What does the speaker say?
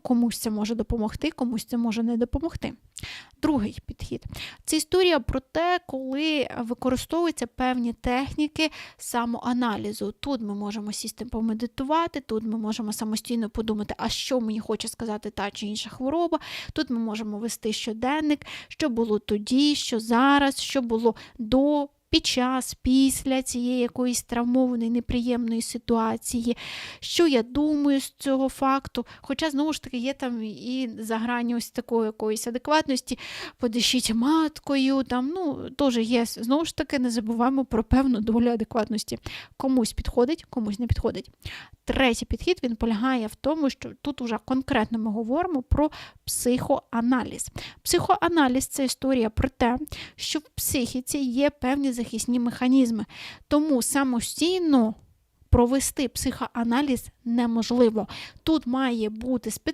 комусь це може допомогти, комусь це може не допомогти. Другий підхід це історія про те, коли використовуються певні техніки самоаналізу. Тут ми можемо сісти помедитувати, тут ми можемо самостійно подумати, а що мені хоче сказати та чи інша хвороба. Тут ми можемо вести щоденник, що було тоді, що зараз, що було до. Під час, після цієї якоїсь травмованої, неприємної ситуації, що я думаю з цього факту. Хоча, знову ж таки, є там і за грані ось такої якоїсь адекватності, подишіть маткою, там, ну, теж є, знову ж таки, не забуваємо про певну долю адекватності. Комусь підходить, комусь не підходить. Третій підхід він полягає в тому, що тут уже конкретно ми говоримо про психоаналіз. Психоаналіз це історія про те, що в психіці є певні захисні механізми. Тому самостійно провести психоаналіз неможливо. Тут має бути спеціаліст.